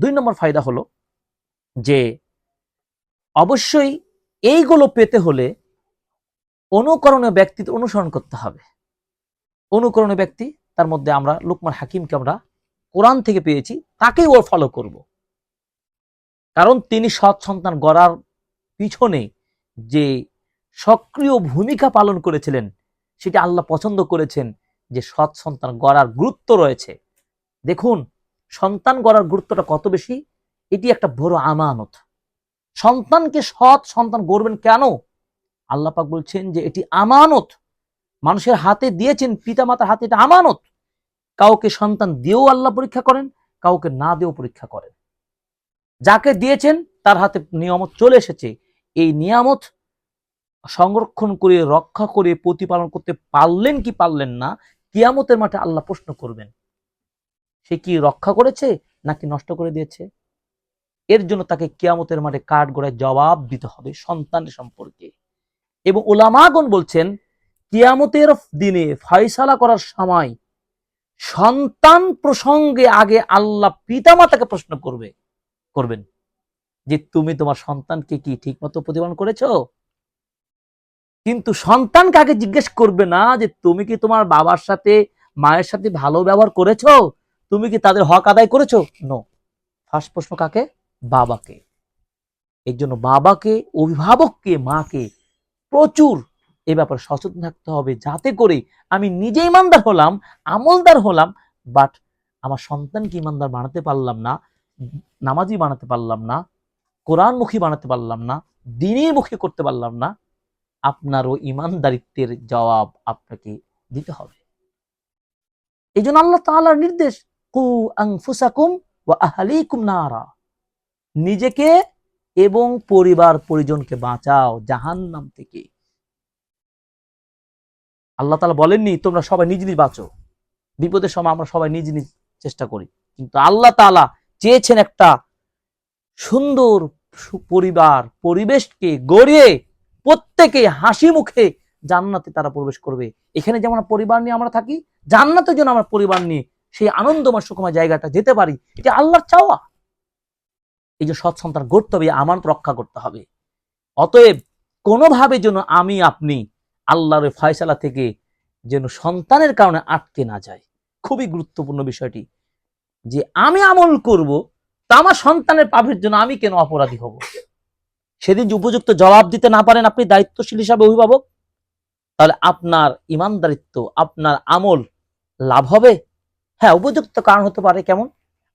দুই নম্বর ফায়দা হলো যে অবশ্যই এইগুলো পেতে হলে অনুকরণীয় ব্যক্তির অনুসরণ করতে হবে। অনুকরণীয় ব্যক্তি, তার মধ্যে আমরা লুকমান হাকিমকে আমরা কোরআন থেকে পেয়েছি, তাকেই ও ফলো করব। কারণ তিনি সৎ সন্তান গড়ার পিছনে যে সক্রিয় ভূমিকা পালন করেছিলেন, সেটা আল্লাহ পছন্দ করেছেন যে সৎ সন্তান গড়ার গুরুত্ব রয়েছে। দেখুন সন্তান গড়ার গুরুত্বটা কত বেশি? এটি একটা বড় আমানত। সন্তানকে সৎ সন্তান গড়বেন কেন? আল্লাহ পাক বলছেন যে এটি আমানত। মানুষের হাতে দিয়েছেন, পিতামাতার হাতে এটা আমানত। কাউকে সন্তান দিয়েও আল্লাহ পরীক্ষা করেন, কাউকে না দিয়েও পরীক্ষা করেন। যাকে দিয়েছেন, তার হাতে নিয়ামত চলে এসেছে। এই নিয়ামত সংরক্ষণ করে, রক্ষা করে, প্রতিপালন করতে পারলেন কি পারলেন না, কিয়ামতের মাঠে আল্লাহ প্রশ্ন করবেন সে কি রক্ষা করেছে নাকি নষ্ট করে দিয়েছে? এর জন্য তাকে কিয়ামতের মাঠে কাঠ গড়ায় জবাব দিতে হবে সন্তানের সম্পর্কে। এবং ওলামাগণ বলছেন, কিয়ামতের দিনে ফয়সালা করার সময় সন্তান প্রসঙ্গে আগে আল্লাহ পিতামাতাকে প্রশ্ন করবে, করবেন যে তুমি তোমার সন্তানকে কি ঠিকমতো প্রতিপালন করেছ? কিন্তু সন্তানকে আগে জিজ্ঞেস করবে না যে তুমি কি তোমার বাবার সাথে, মায়ের সাথে ভালো ব্যবহার করেছ? তুমি কি তাদের হক আদায় করেছ? নো ফার্স্ট প্রশ্ন কাকে? বাবাকে। এর জন্য বাবাকে, অভিভাবককে, মাকে প্রচুর এ ব্যাপারে সচেতন থাকতে হবে যাতে করে আমি নিজে ইমানদার হলাম, আমলদার হলাম বাট আমার সন্তানকে ইমানদার বানাতে পারলাম না, নামাজি বানাতে পারলাম না, কোরআনমুখী বানাতে পারলাম না, দিনের মুখী করতে পারলাম না আপনারও ইমানদারিত্বের জবাব আপনাকে দিতে হবে। এই জন্য আল্লাহ তাআলার নির্দেশ কু আনফুসাকুম ওয়া আহলিকুম নারা। নিজেকে এবং পরিবার পরিজনকে বাঁচাও জাহান্নাম থেকে। আল্লাহ তাআলা বলেননি, তোমরা সবাই নিজ নিজ বাঁচো। বিপদের সময় আমরা সবাই নিজ নিজ চেষ্টা করি। কিন্তু আল্লাহ তাআলা চেয়েছেন একটা সুন্দর পরিবার, পরিবেশকে গড়িয়ে প্রত্যেকে হাসি মুখে জান্নাতে তারা প্রবেশ করবে। এখানে যেমন পরিবার নিয়ে আমরা থাকি, জান্নাতের জন্য আমরা পরিবার নিয়ে সেই আনন্দময় সুখময় জায়গাটা যেতে পারি, এটা আল্লাহর চাওয়া। এই যে সৎ সন্তান গড়তে হবে আমানত রক্ষা করতে হবে। অতএব কোনোভাবে যেন আমি, আপনি আল্লাহর ফয়সালা থেকে যেন সন্তানের কারণে আটকে না যায় খুবই গুরুত্বপূর্ণ বিষয়টি। যে আমি আমল করব, তা আমার সন্তানের পাপের জন্য আমি কেন অপরাধী হব? সেদিন যে উপযুক্ত জবাব দিতে না পারেন আপনি দায়িত্বশীল হিসাবে অভিভাবক, তাহলে আপনার ইমানদারিত্ব, আপনার আমল লাভ হবে। হ্যাঁ উপযুক্ত কারণ হতে পারে কেমন?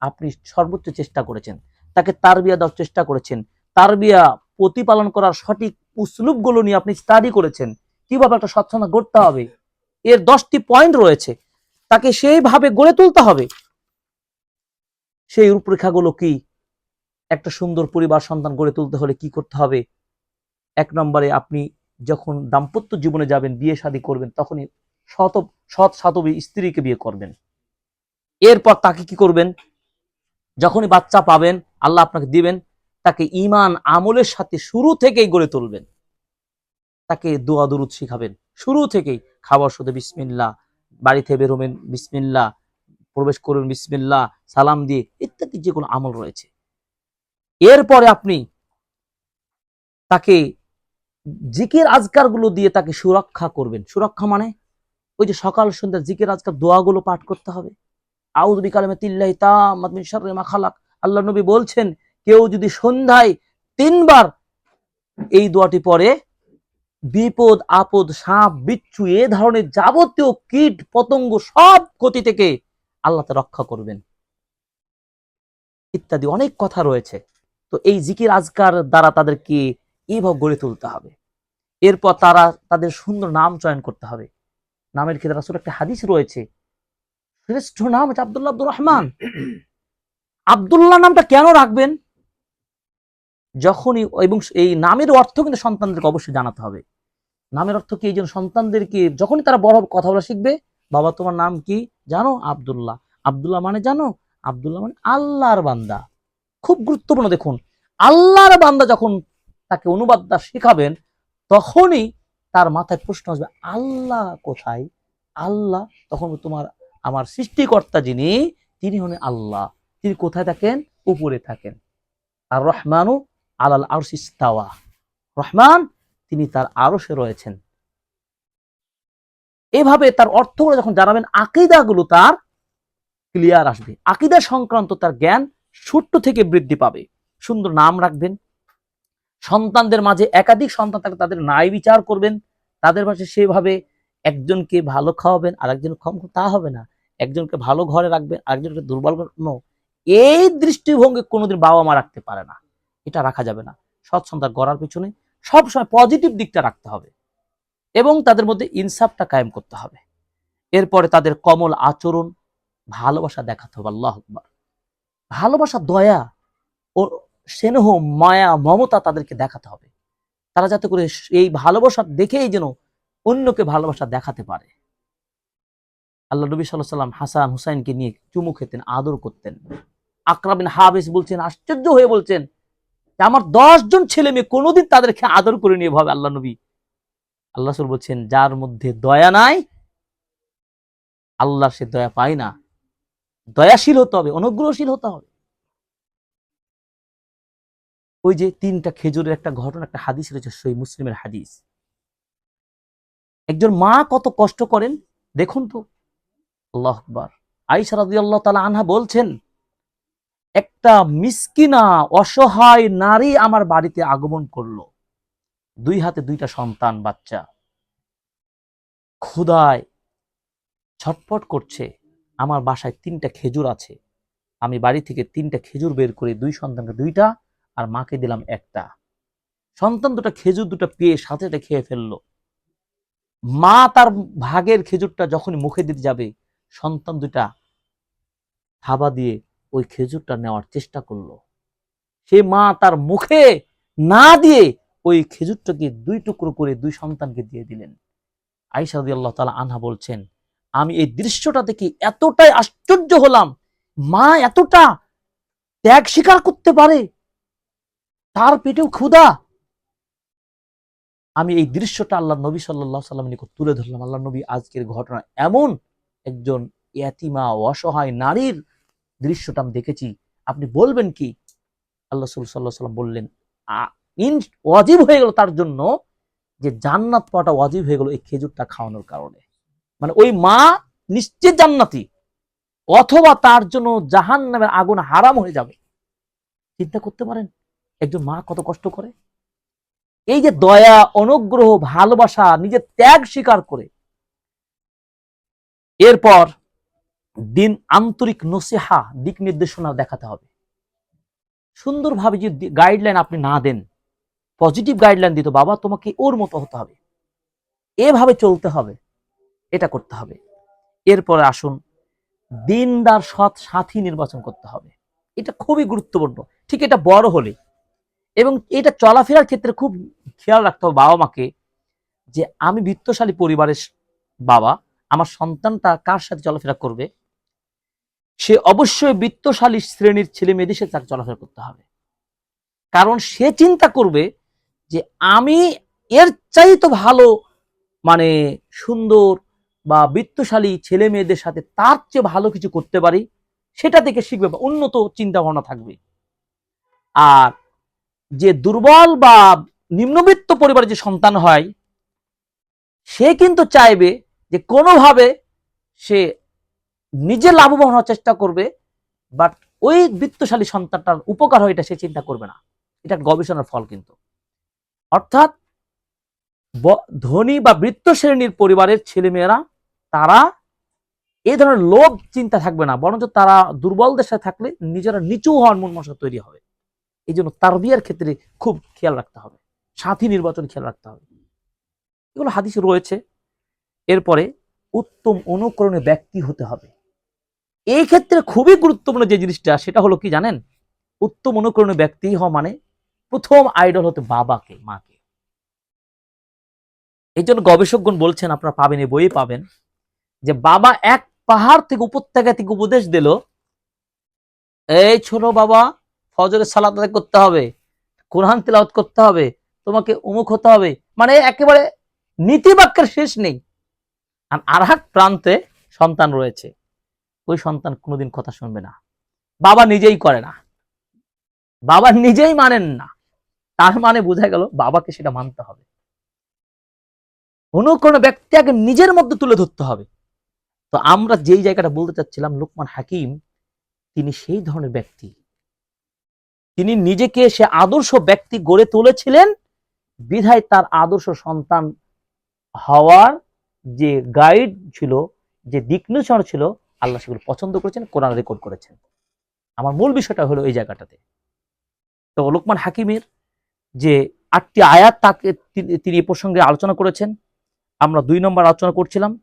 আপনি সর্বোচ্চ চেষ্টা করেছেন। তাকে তার বিয়া দেওয়ার চেষ্টা করেছেন। তার বিয়া প্রতিপালন করার সঠিক উসলুপগুলো নিয়ে আপনি স্টাডি করেছেন। কীভাবে একটা স্বচ্ছন্দা গড়তে হবে? এর দশটি পয়েন্ট রয়েছে। তাকে সেইভাবে গড়ে তুলতে হবে। সেই রূপরেখাগুলো কি? একটা সুন্দর পরিবার সন্তান গড়ে তুলতে হলে কি করতে হবে? এক নম্বরে আপনি যখন দাম্পত্য জীবনে যাবেন, বিয়ে শাদী করবেন, তখনই শত, সৎ সাতবী স্ত্রীকে বিয়ে করবেন। এরপর তাকে কি করবেন? যখনই বাচ্চা পাবেন, আল্লাহ আপনাকে দিবেন, তাকে ইমান আমলের সাথে শুরু থেকেই গড়ে তুলবেন। তাকে দোয়া দুরুদ শিখাবেন। শুরু থেকেই খাবার শুধু বিসমিল্লা বাড়িতে বেরোবেন বিসমিল্লা প্রবেশ করবেন বিসমিল্লা সালাম দিয়ে ইত্যাদি যেগুলো আমল রয়েছে। এরপরে আপনি তাকে জিকির আজকারগুলো দিয়ে তাকে সুরক্ষা করবেন। সুরক্ষা মানে ওই যে সকাল সন্ধ্যা জিকির আজকার দোয়াগুলো পাঠ করতে হবে। আউদ আল্লাহ নবী বলছেন, কেউ যদি সন্ধ্যায় তিনবার এই দোয়াটি পরে বিপদ, আপদ, সাপ, বিচ্ছু, এ ধরনের যাবতীয় কীট, পতঙ্গ সব ক্ষতি থেকে আল্লাহ রক্ষা করবেন। ইত্যাদি অনেক কথা রয়েছে। তো এই জিকির আজকার দ্বারা তাদেরকে এইভাবে গড়ে তুলতে হবে। এরপর তারা তাদের সুন্দর নাম চয়ন করতে হবে। নামের ক্ষেত্রে রাসূল একটা হাদিস রয়েছে শ্রেষ্ঠ নাম হচ্ছে আব্দুল্লাহ আব্দুর রহমান। আব্দুল্লাহ নামটা কেন রাখবেন? যখনই এবং এই নামের অর্থ কিন্তু সন্তানদেরকে অবশ্যই জানাতে হবে। নামের অর্থ কি? এই জন্য সন্তানদেরকে যখনই তারা বড় কথা বলা শিখবে, বাবা তোমার নাম কি? জানো? আব্দুল্লাহ। আব্দুল্লাহ মানে জানো? আব্দুল্লাহ মানে আল্লাহর বান্দা। খুব গুরুত্বপূর্ণ দেখুন, আল্লাহর বান্দা যখন তাকে অনুবাদটা শেখাবেন, তখনই তার মাথায় প্রশ্ন আসবে, আল্লাহ কোথায়? আল্লাহ তখন তোমার আমার সৃষ্টিকর্তা যিনি, তিনি হলেন আল্লাহ। তিনি কোথায় থাকেন? উপরে থাকেন। আর রহমানু আলাল আরসিস্তাওয়া রহমান, তিনি তার আরশে রয়েছেন। এভাবে তার অর্থগুলো যখন জানাবেন, আকিদাগুলো তার ক্লিয়ার আসবে। আকিদা সংক্রান্ত তার জ্ঞান ছোট্ট থেকে বৃদ্ধি পাবে। সুন্দর নাম রাখবেন। সন্তানদের মাঝে একাধিক সন্তান থাকলে তাদের ন্যায় বিচার করবেন। তাদের পাশে সেভাবে একজনকে ভালো খাওয়াবেন আর একজন কম তা হবে না। একজনকে ভালো ঘরে রাখবেন আরেকজনকে দুর্বল no, এই দৃষ্টিভঙ্গি কোনোদিন বাবা মা রাখতে পারে না। এটা রাখা যাবে না। সৎ সন্তান গড়ার পিছনে সবসময় পজিটিভ দিকটা রাখতে হবে এবং তাদের মধ্যে ইনসাফটা কায়েম করতে হবে। এরপরে তাদের কমল আচরণ ভালোবাসা দেখাতে হবে আল্লাহ আকবার। ভালোবাসা দয়া ও স্নেহ মায়া মমতা তাদেরকে দেখাতে হবে। তারা যাতে করে এই ভালোবাসা দেখেই যেন অন্যকে ভালোবাসা দেখাতে পারে। আল্লাহ নবী সাল্লাহ সাল্লাম হাসান হুসাইনকে নিয়ে চুমু খেতেন, আদর করতেন। আকরাবিন হাবিস বলছেন, আশ্চর্য হয়ে বলছেন আমার জন ছেলে মেয়ে কোনোদিন তাদেরকে আদর করে নিয়ে ভাবে আল্লাহ নবী। আল্লাহ রসুল বলছেন, যার মধ্যে দয়া নাই আল্লাহ সে দয়া পায় না। দয়াশীল হতে হবে, অনুগ্রহশীল হতে হবে। ওই যে তিনটা খেজুরের একটা ঘটনা, একটা হাদিস রয়েছে সই মুসলিমের হাদিস। একজন মা কত কষ্ট করেন, দেখুন তো। আল্লাহ আকবার। আইসা রাদিয়াল্লাহু তাআলা আনহা বলছেন, একটা মিসকিনা, অসহায় নারী আমার বাড়িতে আগমন করল। দুই হাতে দুইটা সন্তান, বাচ্চা। ক্ষুধায় ছটফট করছে। আমার বাসায় তিনটা খেজুর আছে। আমি বাড়ি থেকে তিনটা খেজুর বের করে দুই সন্তানকে দুইটা আর মাকে দিলাম একটা। সন্তান দুটা খেজুর দুটো পেয়ে সাথে খেয়ে ফেলল। মা তার ভাগের খেজুরটা যখনই মুখে দিতে যাবে সন্তান দুটা থাবা দিয়ে ওই খেজুরটা নেওয়ার চেষ্টা করল। সে মা তার মুখে না দিয়ে ওই খেজুরটাকে দুই টুকরো করে দুই সন্তানকে দিয়ে দিলেন। আইসা আল্লাহ তালা আনহা বলছেন, আমি এই দৃশ্যটা দেখে এতটাই আশ্চর্য হলাম। মা এতটা ত্যাগ স্বীকার করতে পারে। তার পেটেও ক্ষুধা। আমি এই দৃশ্যটা আল্লাহ নবী সাল্লাহ সাল্লাম নিকট তুলে ধরলাম। আল্লাহ নবী আজকের ঘটনা এমন একজন ইয়াতিমা অসহায় নারীর দৃশ্যটা আমি দেখেছি। আপনি বলবেন কি? আল্লাহ সাল্লাহ সাল্লাম বললেন ইন, ওয়াজিব হয়ে গেল তার জন্য যে জান্নাত পাওয়াটা ওয়াজিব হয়ে গেল এই খেজুরটা খাওয়ানোর কারণে। মানে ওই মা নিশ্চিত জান্নাতি, অথবা তার জন্য জাহান নামের আগুন হারাম হয়ে যাবে। চিন্তা করতে পারেন, একজন মা কত কষ্ট করে? এই যে দয়া, অনুগ্রহ, ভালোবাসা, নিজের ত্যাগ স্বীকার করে এরপর দিন আন্তরিক নসিহা, দিক নির্দেশনা দেখাতে হবে। সুন্দরভাবে যদি গাইডলাইন আপনি না দেন পজিটিভ গাইডলাইন দিত, বাবা তোমাকে ওর মতো হতে হবে। এভাবে চলতে হবে, এটা করতে হবে। এরপরে আসুন, দিনদার সৎ সাথী নির্বাচন করতে হবে। এটা খুবই গুরুত্বপূর্ণ, ঠিক এটা বড় হলে। এবং এটা চলাফেরার ক্ষেত্রে খুব খেয়াল রাখতে হবে বাবা মাকে যে আমি বিত্তশালী পরিবারের বাবা আমার সন্তানটা কার সাথে চলাফেরা করবে? সে অবশ্যই বিত্তশালী শ্রেণির ছেলে মেয়েদের সাথে তাকে চলাফেরা করতে হবে। কারণ সে চিন্তা করবে যে আমি এর চাইতে ভালো মানে সুন্দর বা বিত্তশালী ছেলে মেয়েদের সাথে তার চেয়ে ভালো কিছু করতে পারি, সেটা থেকে শিখবে বা উন্নত চিন্তা ভাবনা থাকবে। আর যে দুর্বল বা নিম্নবিত্ত পরিবারের যে সন্তান হয়, সে কিন্তু চাইবে যে কোনোভাবে সে নিজে লাভবান হওয়ার চেষ্টা করবে বাট ওই বৃত্তশালী সন্তানটার উপকার হয় এটা সে চিন্তা করবে না। এটা গবেষণার ফল কিন্তু। অর্থাৎ ধনী বা বৃত্ত শ্রেণির পরিবারের ছেলেমেয়েরা, তারা এই ধরনের লোভ চিন্তা থাকবে না, বরঞ্চ তারা দুর্বলদের সাথে থাকলে নিজেরা নিচু হওয়ার মন তৈরি হবে। এই জন্য তারবিয়ার ক্ষেত্রে খুব খেয়াল রাখতে হবে। সাথী নির্বাচন খেয়াল রাখতে হবে। এগুলো হাদিসে রয়েছে। এরপরে উত্তম অনুকরণে ব্যক্তি হতে হবে। এই ক্ষেত্রে খুবই গুরুত্বপূর্ণ যে জিনিসটা, সেটা হলো কি জানেন? উত্তম অনুকরণে ব্যক্তি হওয়া মানে প্রথম আইডল হতে বাবাকে, মাকে। এই জন্য গবেষকগণ বলছেন, আপনারা পাবেন এই বইয়ে পাবেন, যে বাবা এক পাহাড় থেকে উপত্যকা থেকে উপদেশ দিল, এই ছোট বাবা, ফজরের সালাত আদায় করতে হবে, কোরআন তেলাওয়াত করতে হবে, তোমাকে উমুক হতে হবে। মানে একেবারে নীতিবাক্যের শেষ নেই। আর আর প্রান্তে সন্তান রয়েছে। ওই সন্তান কোনোদিন কথা শুনবে না। বাবা নিজেই করে না। বাবা নিজেই মানেন না। তার মানে বোঝা গেল বাবাকে সেটা মানতে হবে। কোনো কোনো ব্যক্তি আগে নিজের মধ্যে তুলে ধরতে হবে। তো আমরা যেই জায়গাটা বলতে চাচ্ছিলাম, লোকমান হাকিম, তিনি সেই ধরনের ব্যক্তি। তিনি নিজেকে সে আদর্শ ব্যক্তি গড়ে তুলেছিলেন। বিধায় তার আদর্শ সন্তান হওয়ার যে গাইড ছিল, যে দিক নির্দেশনা ছিল, আল্লাহ সেগুলো পছন্দ করেছেন, কোরআন রেকর্ড করেছেন। আমার মূল বিষয়টা হলো এই জায়গাটাতে। তো লোকমান হাকিমের যে আটটি আয়াত তাকে তিনি- এ প্রসঙ্গে আলোচনা করেছেন। আমরা দুই নম্বর আলোচনা করছিলাম।